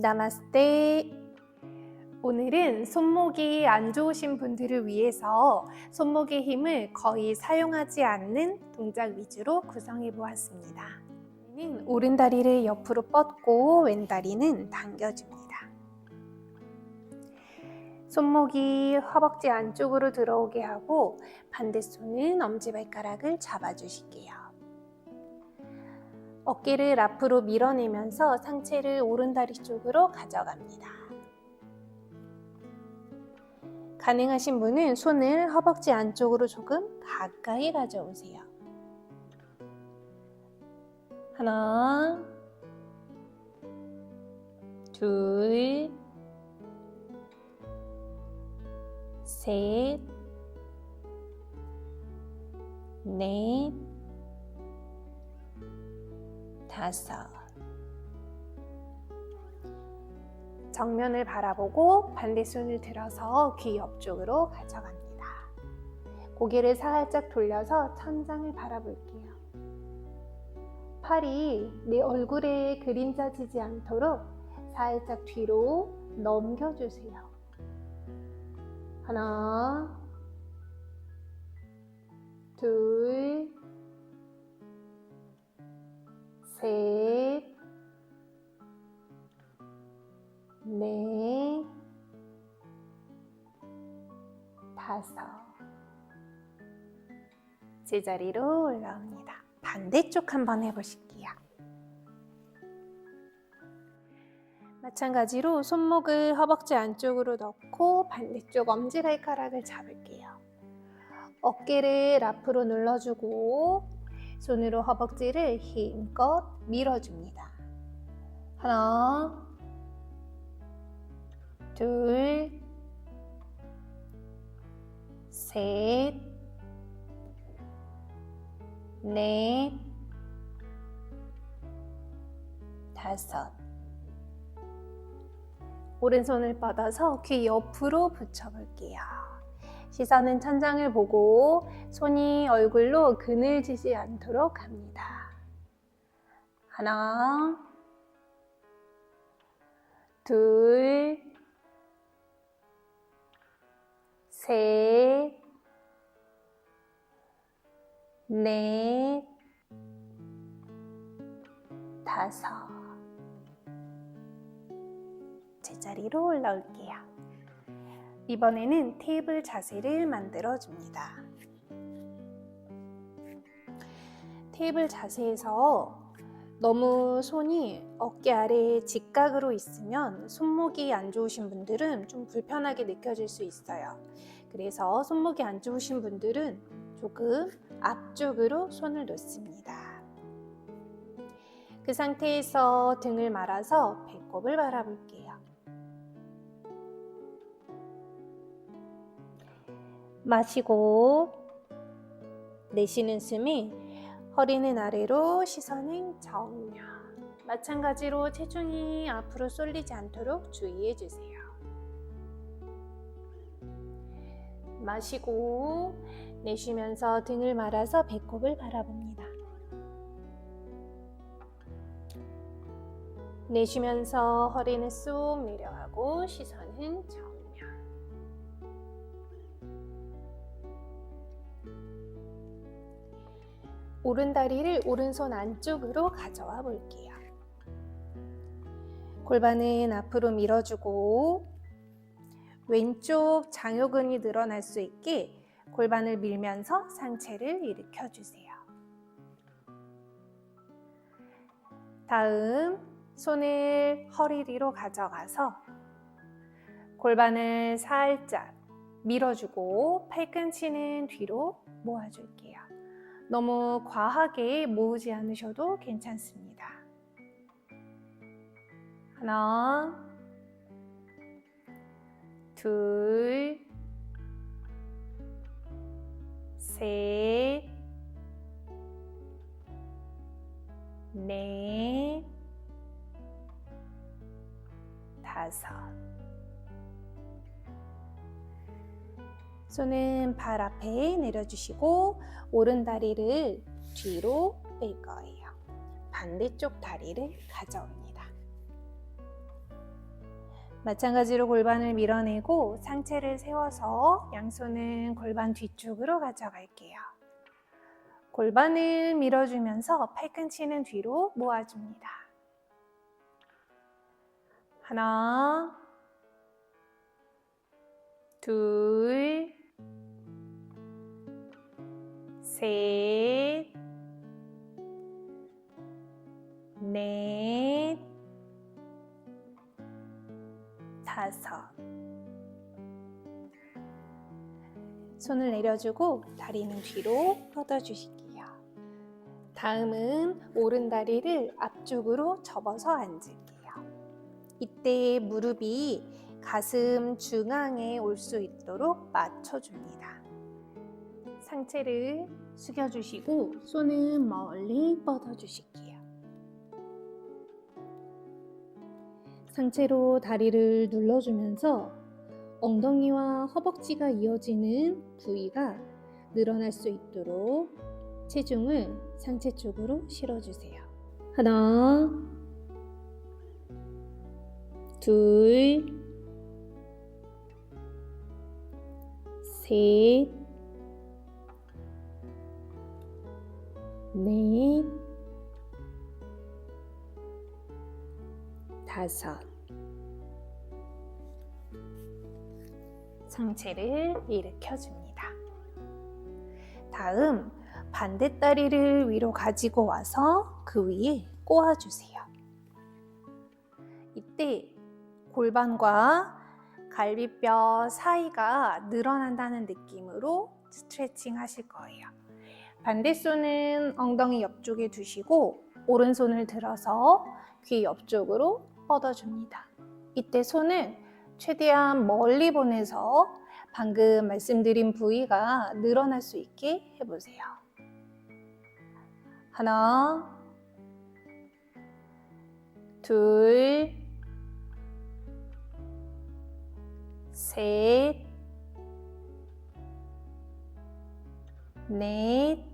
나마스테. 오늘은 손목이 안 좋으신 분들을 위해서 손목의 힘을 거의 사용하지 않는 동작 위주로 구성해 보았습니다. 오른 다리를 옆으로 뻗고 왼 다리는 당겨줍니다. 손목이 허벅지 안쪽으로 들어오게 하고 반대 손은 엄지발가락을 잡아주실게요. 어깨를 앞으로 밀어내면서 상체를 오른다리 쪽으로 가져갑니다. 가능하신 분은 손을 허벅지 안쪽으로 조금 가까이 가져오세요. 하나, 둘, 셋, 넷, 다섯. 정면을 바라보고 반대 손을 들어서 귀 옆쪽으로 가져갑니다. 고개를 살짝 돌려서 천장을 바라볼게요. 팔이 내 얼굴에 그림자 지지 않도록 살짝 뒤로 넘겨주세요. 하나, 둘, 셋, 넷, 다섯. 제자리로 올라옵니다. 반대쪽 한번 해보실게요. 마찬가지로 손목을 허벅지 안쪽으로 넣고 반대쪽 엄지발가락을 잡을게요. 어깨를 앞으로 눌러주고 손으로 허벅지를 힘껏 밀어줍니다. 하나, 둘, 셋, 넷, 다섯. 오른손을 뻗어서 귀 옆으로 붙여볼게요. 시선은 천장을 보고 손이 얼굴로 그늘지지 않도록 합니다. 하나, 둘, 셋, 넷, 다섯. 제자리로 올라올게요. 이번에는 테이블 자세를 만들어 줍니다. 테이블 자세에서 너무 손이 어깨 아래에 직각으로 있으면 손목이 안 좋으신 분들은 좀 불편하게 느껴질 수 있어요. 그래서 손목이 안 좋으신 분들은 조금 앞쪽으로 손을 놓습니다. 그 상태에서 등을 말아서 배꼽을 바라볼게요. 마시고 내쉬는 숨이 허리는 아래로 시선은 정면 마찬가지로 체중이 앞으로 쏠리지 않도록 주의해 주세요. 마시고 내쉬면서 등을 말아서 배꼽을 바라봅니다. 내쉬면서 허리는 쑥 내려가고 시선은 정 오른 다리를 오른손 안쪽으로 가져와 볼게요. 골반은 앞으로 밀어주고 왼쪽 장요근이 늘어날 수 있게 골반을 밀면서 상체를 일으켜 주세요. 다음 손을 허리 뒤로 가져가서 골반을 살짝 밀어주고 팔꿈치는 뒤로 모아줄게요. 너무 과하게 모으지 않으셔도 괜찮습니다. 하나, 둘, 셋, 넷, 다섯. 손은 발 앞에 내려주시고 오른 다리를 뒤로 뺄 거예요. 반대쪽 다리를 가져옵니다. 마찬가지로 골반을 밀어내고 상체를 세워서 양손은 골반 뒤쪽으로 가져갈게요. 골반을 밀어주면서 팔꿈치는 뒤로 모아줍니다. 하나, 둘, 셋, 넷, 다섯. 손을 내려주고 다리는 뒤로 뻗어주실게요. 다음은 오른 다리를 앞쪽으로 접어서 앉을게요. 이때 무릎이 가슴 중앙에 올 수 있도록 맞춰줍니다. 상체를 숙여주시고 손은 멀리 뻗어주실게요. 상체로 다리를 눌러주면서 엉덩이와 허벅지가 이어지는 부위가 늘어날 수 있도록 체중을 상체 쪽으로 실어주세요. 하나, 둘, 셋, 넷, 다섯. 상체를 일으켜줍니다. 다음, 반대 다리를 위로 가지고 와서 그 위에 꼬아주세요. 이때 골반과 갈비뼈 사이가 늘어난다는 느낌으로 스트레칭 하실 거예요. 반대손은 엉덩이 옆쪽에 두시고 오른손을 들어서 귀 옆쪽으로 뻗어줍니다. 이때 손을 최대한 멀리 보내서 방금 말씀드린 부위가 늘어날 수 있게 해보세요. 하나, 둘, 셋, 넷,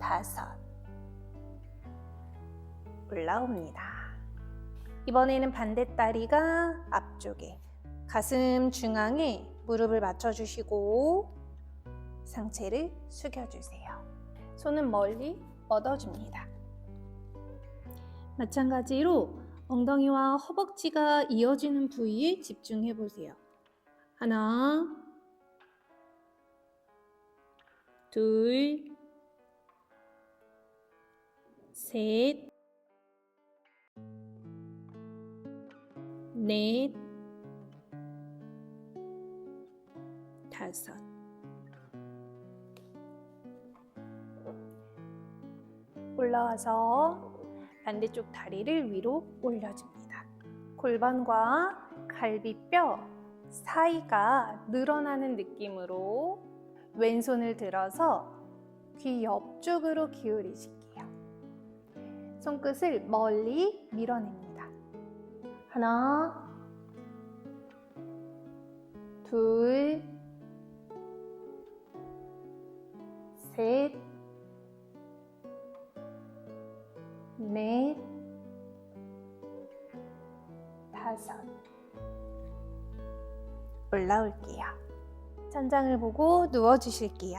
다섯. 올라옵니다. 이번에는 반대 다리가 앞쪽에 가슴 중앙에 무릎을 맞춰주시고 상체를 숙여주세요. 손은 멀리 뻗어줍니다. 마찬가지로 엉덩이와 허벅지가 이어지는 부위에 집중해 보세요. 하나, 둘, 셋, 넷, 다섯. 올라와서 반대쪽 다리를 위로 올려줍니다. 골반과 갈비뼈 사이가 늘어나는 느낌으로 왼손을 들어서 귀 옆쪽으로 기울이실게요. 손끝을 멀리 밀어냅니다. 하나, 둘, 셋, 넷, 다섯. 올라올게요. 천장을 보고 누워주실게요.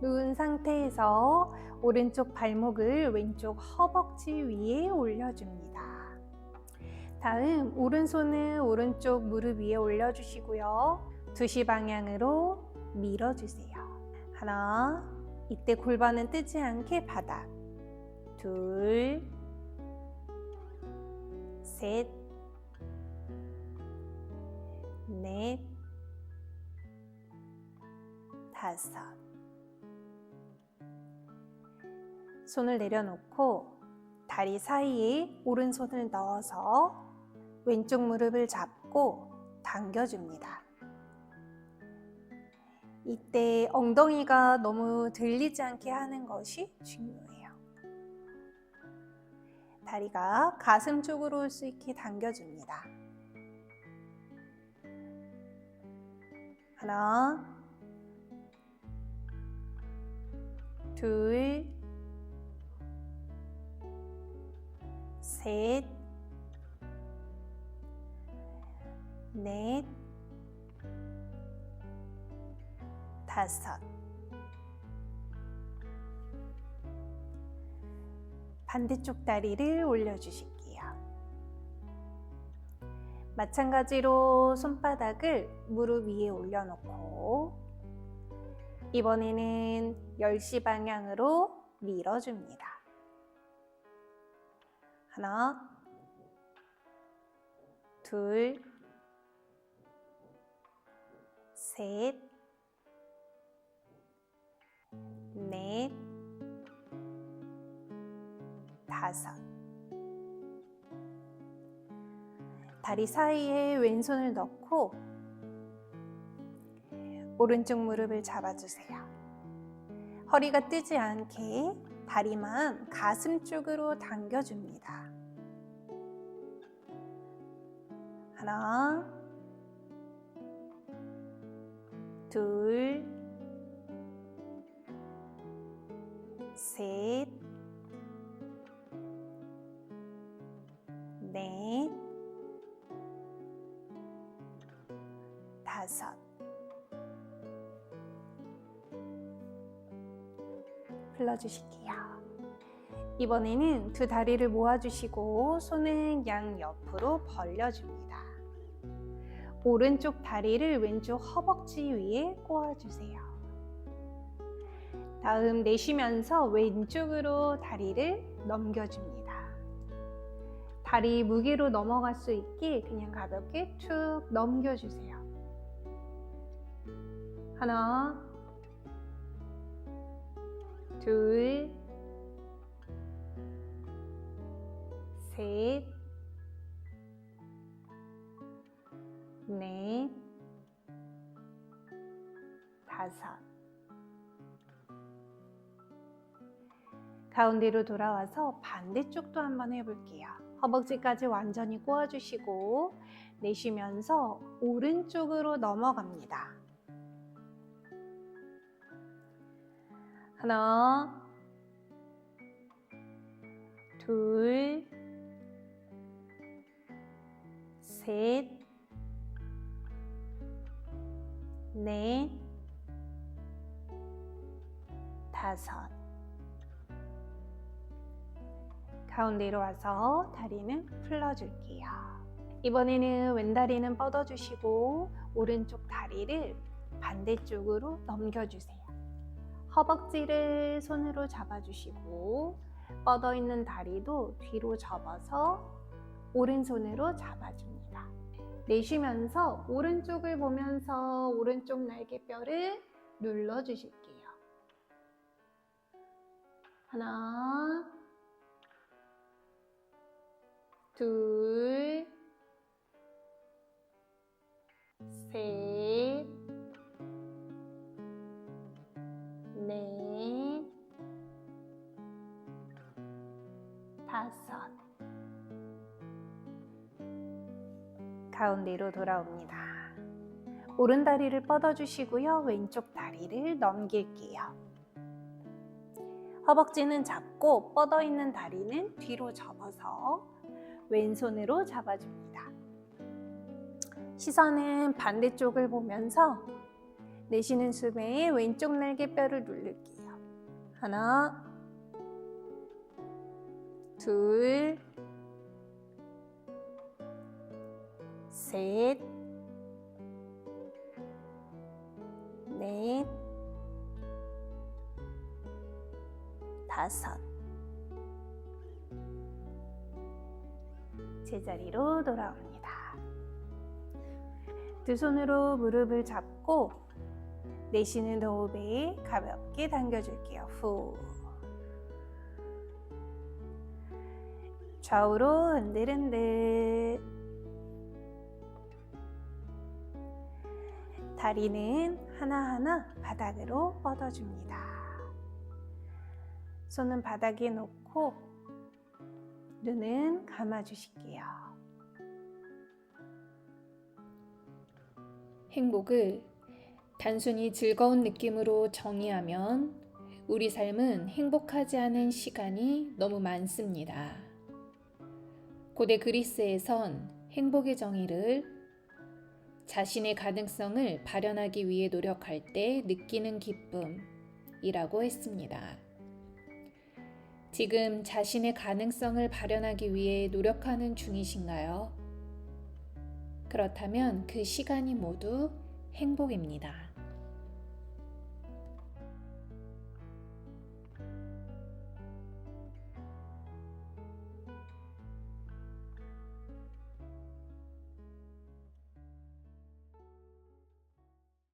누운 상태에서 오른쪽 발목을 왼쪽 허벅지 위에 올려줍니다. 다음 오른손은 오른쪽 무릎 위에 올려주시고요. 2시 방향으로 밀어주세요. 하나, 이때 골반은 뜨지 않게 바닥. 둘, 셋, 넷, 다섯. 손을 내려놓고 다리 사이에 오른손을 넣어서 왼쪽 무릎을 잡고 당겨줍니다. 이때 엉덩이가 너무 들리지 않게 하는 것이 중요해요. 다리가 가슴 쪽으로 올 수 있게 당겨줍니다. 하나, 둘, 셋, 넷, 다섯. 반대쪽 다리를 올려주실게요. 마찬가지로 손바닥을 무릎 위에 올려놓고 이번에는 10시 방향으로 밀어줍니다. 하나, 둘, 셋, 넷, 다섯. 다리 사이에 왼손을 넣고 오른쪽 무릎을 잡아주세요. 허리가 뜨지 않게 다리만 가슴 쪽으로 당겨줍니다. 하나, 둘, 셋, 넷, 다섯. 불러주실게요. 이번에는 두 다리를 모아주시고 손은 양 옆으로 벌려줍니다. 오른쪽 다리를 왼쪽 허벅지 위에 꼬아주세요. 다음 내쉬면서 왼쪽으로 다리를 넘겨줍니다. 다리 무게로 넘어갈 수 있게 그냥 가볍게 툭 넘겨주세요. 하나, 둘, 셋, 넷, 다섯. 가운데로 돌아와서 반대쪽도 한번 해볼게요. 허벅지까지 완전히 꼬아주시고 내쉬면서 오른쪽으로 넘어갑니다. 하나, 둘, 셋, 넷, 다섯. 가운데로 와서 다리는 풀어줄게요. 이번에는 왼다리는 뻗어주시고 오른쪽 다리를 반대쪽으로 넘겨주세요. 허벅지를 손으로 잡아주시고 뻗어 있는 다리도 뒤로 접어서 오른손으로 잡아줍니다. 내쉬면서 오른쪽을 보면서 오른쪽 날개뼈를 눌러주실게요. 하나, 둘, 가운데로 돌아옵니다. 오른 다리를 뻗어주시고요. 왼쪽 다리를 넘길게요. 허벅지는 잡고 뻗어 있는 다리는 뒤로 접어서 왼손으로 잡아줍니다. 시선은 반대쪽을 보면서 내쉬는 숨에 왼쪽 날개뼈를 누를게요. 하나, 둘, 셋, 넷, 다섯. 제자리로 돌아옵니다. 두 손으로 무릎을 잡고 내쉬는 호흡에 가볍게 당겨줄게요. 후. 좌우로 흔들흔들. 다리는 하나하나 바닥으로 뻗어줍니다. 손은 바닥에 놓고 눈은 감아주실게요. 행복을 단순히 즐거운 느낌으로 정의하면 우리 삶은 행복하지 않은 시간이 너무 많습니다. 고대 그리스에선 행복의 정의를 자신의 가능성을 발현하기 위해 노력할 때 느끼는 기쁨이라고 했습니다. 지금 자신의 가능성을 발현하기 위해 노력하는 중이신가요? 그렇다면 그 시간이 모두 행복입니다.